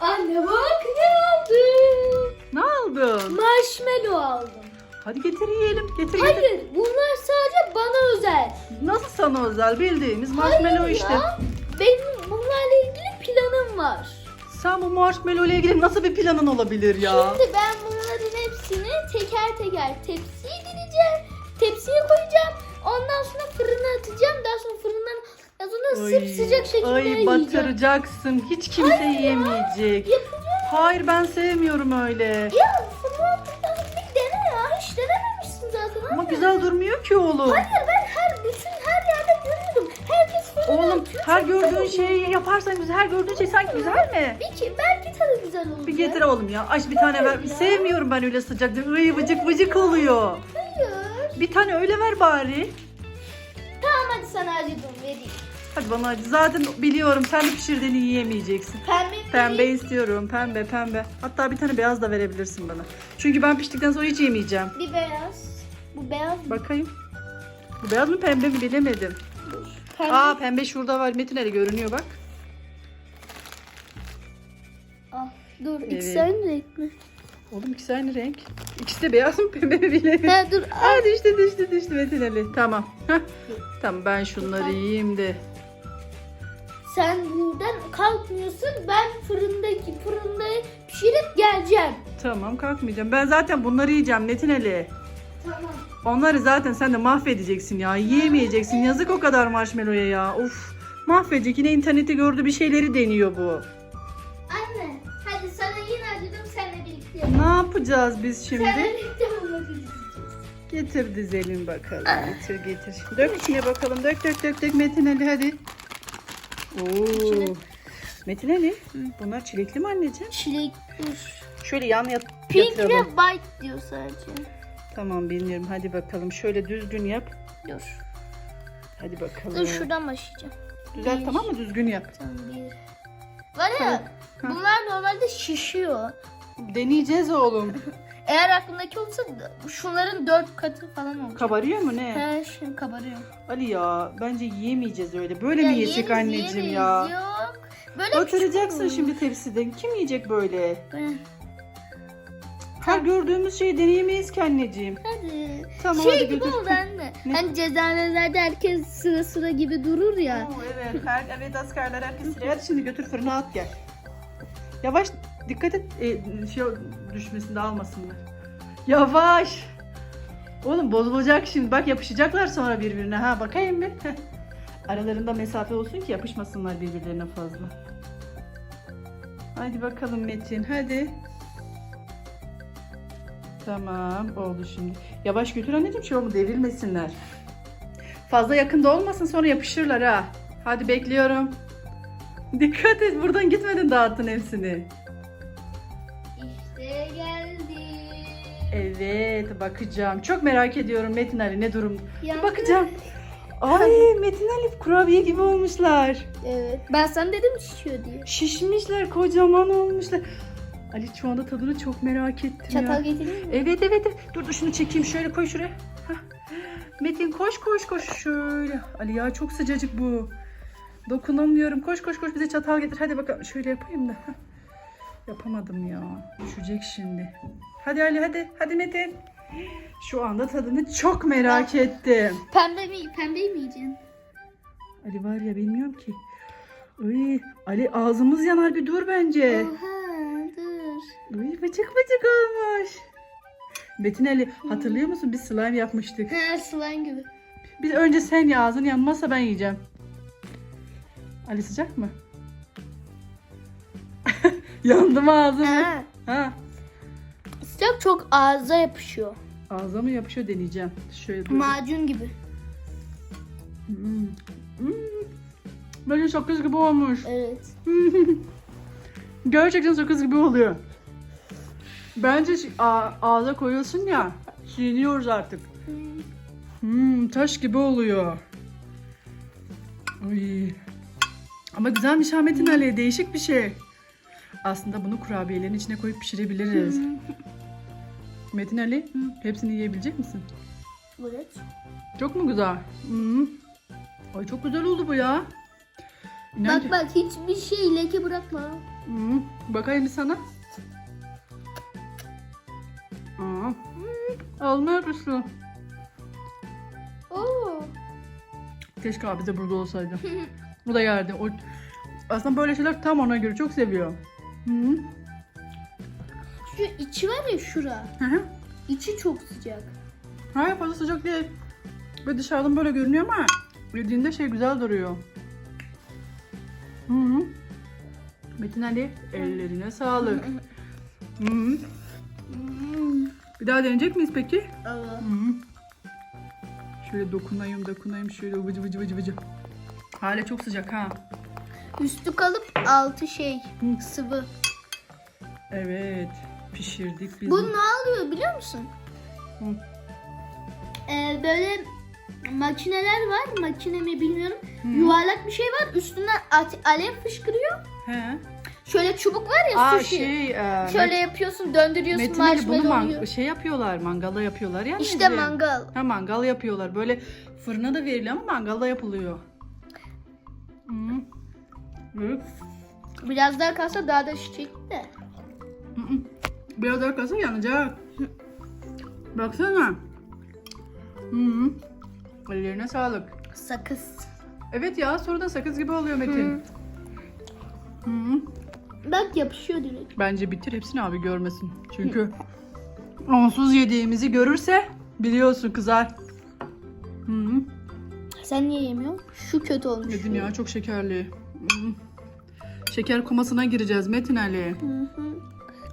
Anne bak ne aldım. Ne aldın? Marshmallow aldım. Hadi getir yiyelim. Getir getir. Hayır bunlar sadece bana özel. Nasıl sana özel bildiğimiz marshmallow Hayır işte. ya. Benim bunlarla ilgili planım var. Sen bu marshmallow ile ilgili nasıl bir planın olabilir ya? Şimdi ben bunların hepsini teker teker tepsiye direceğim. Tepsiye koyacağım. Ondan sonra fırına atacağım. Daha sonra fırından sonra Ay, sıcak şekilde ay yiyeceğim. batıracaksın. Hiç kimse yiyemeyecek. Yapacağım. Hayır ben sevmiyorum öyle. Ya sonra bir dene ya. Hiç denememişsin zaten. Ama anne. güzel durmuyor ki oğlum. Hayır ben her bütün her yerde görüyorum. Herkes fırına Oğlum her gördüğün şeyi yaparsan güzel. Her gördüğün şey sanki güzel mi? Bir ki belki tadı güzel olur. Bir getir oğlum ya. Aç bir tane ver. Hayır ya. Sevmiyorum ben öyle sıcak. Iy vıcık vıcık oluyor. Hayır. Bir tane öyle ver bari. Tamam hadi sana acıdım vereyim. Hadi bana acı. Zaten biliyorum sen de pişirdiğini yiyemeyeceksin. Pembe mi Pembe istiyorum. Pembe pembe. Hatta bir tane beyaz da verebilirsin bana. Çünkü ben piştikten sonra hiç yemeyeceğim. Bir beyaz. Bu beyaz mı? Bakayım. Bu beyaz mı pembe mi bilemedim. Pembe. Aa pembe şurada var. Metin Ali görünüyor bak. Ah, dur Evet. ikisi aynı renk mi? Oğlum ikisi aynı renk. İkisi de beyaz mı pembe mi bilemedim. He dur. Aa düştü düştü düştü Metin Ali. Tamam. Heh. Tamam ben şunları yiyeyim de. Sen buradan kalkmıyorsun. Ben fırındaki fırında pişirip geleceğim. Tamam kalkmayacağım. Ben zaten bunları yiyeceğim Metin Ali. Tamam. Onları zaten sen de mahvedeceksin ya. Yiyemeyeceksin. Yazık o kadar marshmallow'ya ya. Of. Mahvedecek. Yine internette gördü bir şeyleri deniyor bu. Anne hadi sana yine acıdım seninle birlikte. Ne yapacağız biz Seninle şimdi? birlikte dizeceğiz. Getir dizelim bakalım. Getir getir. Dök içine bakalım. Dök dök dök dök Metin Ali hadi. Oo. İçine- Metin Ali. Bunlar çilekli mi anneciğim? Çilek dur. Şöyle yan yat Pink ve yatıralım. white diyor sadece. Tamam bilmiyorum. Hadi bakalım. Şöyle düzgün yap. Dur. Hadi bakalım. Dur şuradan başlayacağım. Düzelt Bir. tamam mı? Düzgün yap. Tamam bir. Var ya Ha. bunlar normalde şişiyor. Deneyeceğiz oğlum. Eğer aklındaki olsa şunların dört katı falan olacak. Kabarıyor mu ne? He şey kabarıyor. Ali ya bence yiyemeyeceğiz öyle. Böyle Ya mi yesek yeriz, anneciğim yeriz. ya? Yok. Böyle Batıracaksın şimdi tepsiden. Kim yiyecek böyle? Böyle. Her gördüğümüz şeyi deneyemeyiz ki anneciğim. Hadi. Tamam şey hadi gibi götür. oldu anne. Ne? Hani cezaevlerde herkes sıra sıra gibi durur ya. Oo, evet, her, evet askerler herkes sıraya. Hadi şimdi götür fırına at gel. Yavaş dikkat et e, şey düşmesin de almasınlar. Yavaş. Oğlum bozulacak şimdi. Bak yapışacaklar sonra birbirine. Ha bakayım bir. Aralarında mesafe olsun ki yapışmasınlar birbirlerine fazla. Hadi bakalım Metin hadi. Tamam oldu şimdi. Yavaş götür anneciğim şey olma devrilmesinler. Fazla yakında olmasın sonra yapışırlar ha. Hadi bekliyorum. Dikkat et buradan gitmedin dağıttın hepsini. Evet bakacağım. Çok merak ediyorum Metin Ali ne durum. Bir bakacağım. Ay Metin Ali kurabiye gibi olmuşlar. Evet. Ben sana dedim şişiyor diye. Şişmişler kocaman olmuşlar. Ali şu anda tadını çok merak ettim ya. Çatal getireyim mi? Evet evet evet. Dur dur şunu çekeyim şöyle koy şuraya. Hah. Metin koş koş koş şöyle. Ali ya çok sıcacık bu. Dokunamıyorum. Koş koş koş bize çatal getir. Hadi bakalım şöyle yapayım da. Yapamadım ya. Düşecek şimdi. Hadi Ali hadi. Hadi Metin. Şu anda tadını çok merak ettim. Pembe mi? Pembeyi mi yiyeceksin? Ali var ya bilmiyorum ki. Ay, Ali ağzımız yanar bir dur bence. Oha dur. Uy bıcık bıcık olmuş. Metin Ali hatırlıyor musun biz slime yapmıştık. Ha slime gibi. Biz önce sen ye ağzın yanmazsa ben yiyeceğim. Ali sıcak mı? Yandı mı ağzım? Ha. Ha. Sıcak çok ağza yapışıyor. Ağza mı yapışıyor deneyeceğim. Şöyle dur. Macun gibi. Hmm. Hmm. Böyle sakız gibi olmuş. Evet. Gerçekten sakız gibi oluyor. Bence ağza koyuyorsun ya. Çiğniyoruz artık. Hmm, taş gibi oluyor. Ay. Ama güzelmiş Ahmet'in Ali. Değişik bir şey. Aslında bunu kurabiyelerin içine koyup pişirebiliriz. Metin Ali, hepsini yiyebilecek misin? Evet. Çok mu güzel? Hmm. Ay çok güzel oldu bu ya. İnan Bak bak hiçbir şey leke bırakma. Hı, bakayım bir sana. Aa, alma yapıştı. Oo. Keşke abi de burada olsaydı. Bu da yerdi. O, aslında böyle şeyler tam ona göre çok seviyor. Hı. Şu içi var ya şura. Hı hı. İçi çok sıcak. Hayır fazla sıcak değil. Ve dışarıdan böyle görünüyor ama yediğinde şey güzel duruyor. Hı hı. Metin Ali ellerine sağlık. Hı hı. Bir daha deneyecek miyiz peki? Evet. Hı hı. Şöyle dokunayım dokunayım şöyle vıcı vıcı vıcı vıcı. Hala çok sıcak ha. Üstü kalıp altı şey sıvı. Evet pişirdik biz. Bu ne alıyor biliyor musun? Hı. Ee, böyle makineler var. Makine mi bilmiyorum. Hı. Yuvarlak bir şey var. Üstünden at- alev fışkırıyor. He. Şöyle çubuk var ya Aa sushi. şey. E, Şöyle yapıyorsun, döndürüyorsun, Metin Ali bunu marshmallow man- oluyor. şey yapıyorlar mangala yapıyorlar ya. İşte mangal. Ha mangal yapıyorlar. Böyle fırına da veriliyor ama mangalda yapılıyor. Hı. Biraz daha kalsa daha da şişecek de. Hı hı. Biraz daha kalsa yanacak. Baksana. Hı -hı. Ellerine sağlık. Sakız. Evet ya sonradan sakız gibi oluyor Metin. Hı -hı. Bak yapışıyor direkt. Bence bitir hepsini abi görmesin. Çünkü onsuz yediğimizi görürse biliyorsun kızar. Hı -hı. Sen niye yemiyorsun? Şu kötü olmuş. Metin ya çok şekerli. Hı -hı. Şeker komasına gireceğiz Metin Ali. Hı hı.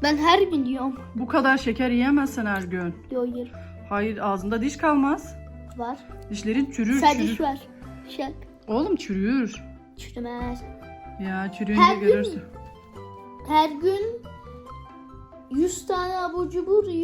Ben her gün yiyorum. Bu kadar şeker yiyemezsin her gün. Yo Hayır ağzında diş kalmaz. var. Dişlerin çürür Sadece çürür. şu var. Şak. Oğlum çürür. Çürümez. Ya çürüyünce Her gün görürsün. Her gün 100 tane abur cubur yiyor.